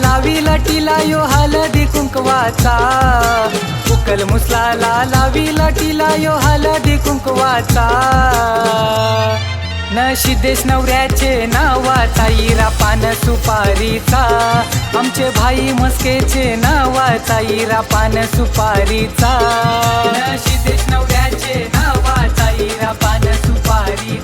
लावी लाटीला यो हलदी कुंकवाचा. उकल मुसलाला लावी लाटीला यो हलदी कुंकवाचा. न देश नवऱ्याचे नावाचा इरा पान सुपारीचा. आमचे भाई मस्केचे नावाचा इरा पान सुपारीचा. न देश नवऱ्याचे नावाचा इरा पान सुपारी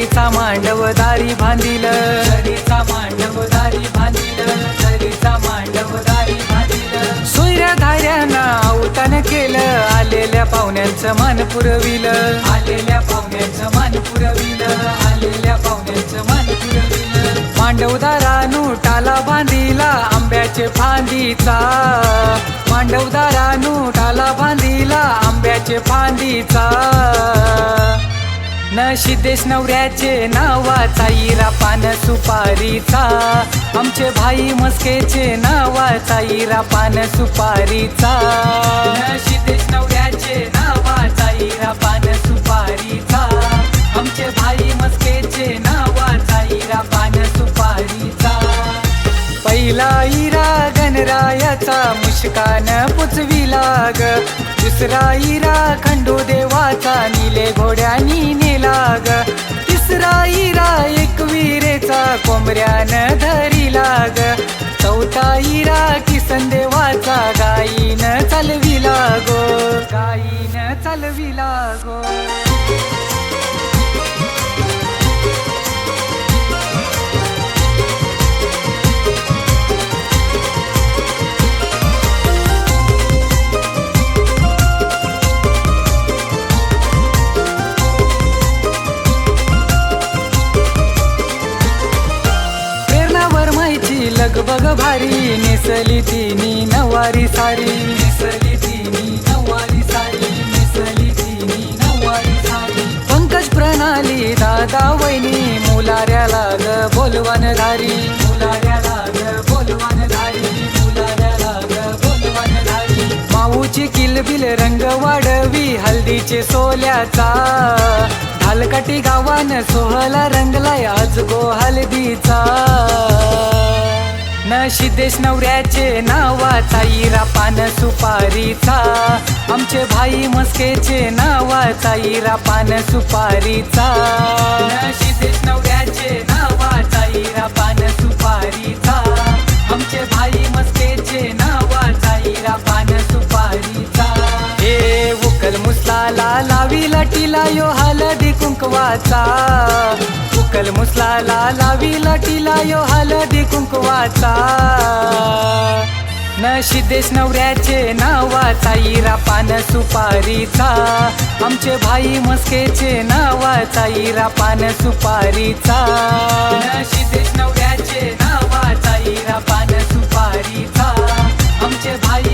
सरीचा मांडव दारी बांधिल. सरीचा मांडव दारी बांधिल. सरीचा मांडव दारी बांधिल. सोयऱ्या धाऱ्यांना अवतान केलं. आलेल्या पाहुण्यांचं मान पुरविलं. आलेल्या पाहुण्यांचं मान पुरविलं. आलेल्या पाहुण्यांचं मान पुरविलं. मांडवदारानू टाला बांधिला. आंब्याचे फांदीचा. मांडवदारानू टाला बांधिला. आंब्याचे फांदीचा. न देश नवऱ्याचे नावाचा इरा पान सुपारीचा. आमचे भाई मस्केचे नावाचा इरा पान सुपारीचा. न देश नवऱ्याचे नावाचा इरा पान गणरायाचा मुस्कान पुचविला ग दुसरा इरा खंडू देवाचा निले घोड्यानी नेला ग तिसरा इरा एकविरेचा कोंबऱ्यान धरिला ग चौथा इरा किसन देवाचा गाईन चालविला गो गाईन चालविला गो लगबग भारी नेसली तिनी नवारी सारी. नेसली तिनी नवारी सारी नेसली तिनी नवारी सारी. पंकज प्रणाली दादा वैनी मुलाऱ्याला ग बोलवान धारी. मुलाऱ्याला ग बोलवान धारी मुलाऱ्याला ग बोलवान धारी. माऊची किलबिल रंग वाढवी हल्दीचे सोल्याचा. हलकटी गावान सोहला रंगलाय आज गो हलदीचा. न सिद्धेश नवऱ्याचे नावाचा इरा पान सुपारीचा. आमचे भाई मस्केचे नावाचा इरा पान सुपारीचा. न सिद्धेश नवऱ्याचे नावाचा इरा पान सुपारीचा. आमचे भाई मस्केचे नावाचा इरा पान सुपारीचा. हे उकल मुसलाला लावी टिला यो हलदी कुंकवाचा. उकल मुसलाला लावी टिला यो हलदी कुंकवाचा. न देश नवऱ्याचे नावाचा इरा पान सुपारीचा. आमचे भाई मस्केचे नावाचा इरा पान सुपारीचा. न देश नवऱ्याचे नावाचा इरा पान सुपारीचा. आमचे भाई